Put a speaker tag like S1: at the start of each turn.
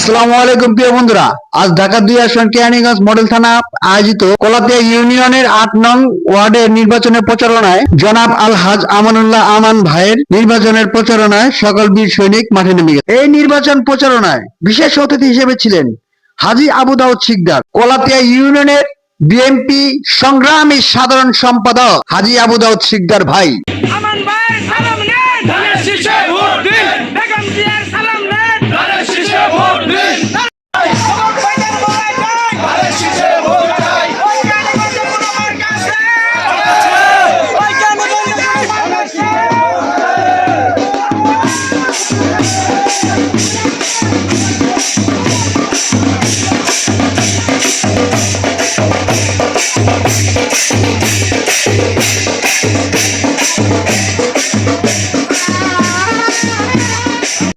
S1: আসসালামু আলাইকুম, প্রিয় বন্ধুরা। আজ ঢাকা দুই আসন কেরানীগঞ্জ মডেল থানা আয়োজিত কলাতিয়া ইউনিয়নের আট নং ওয়ার্ডের নির্বাচনের প্রচারণায় জনাব আলহাজ আমানুল্লাহ আমান ভাইয়ের নির্বাচনের প্রচারণায় সকল বীর সৈনিক মাঠে নেমে গেছে। এই নির্বাচন প্রচারণায় বিশেষ অতিথি হিসেবে ছিলেন হাজি আবু দাউদ শিকদার কলাতিয়া ইউনিয়নের বিএনপি সংগ্রামী সাধারণ সম্পাদক হাজি আবু দাউদ শিকদার ভাই।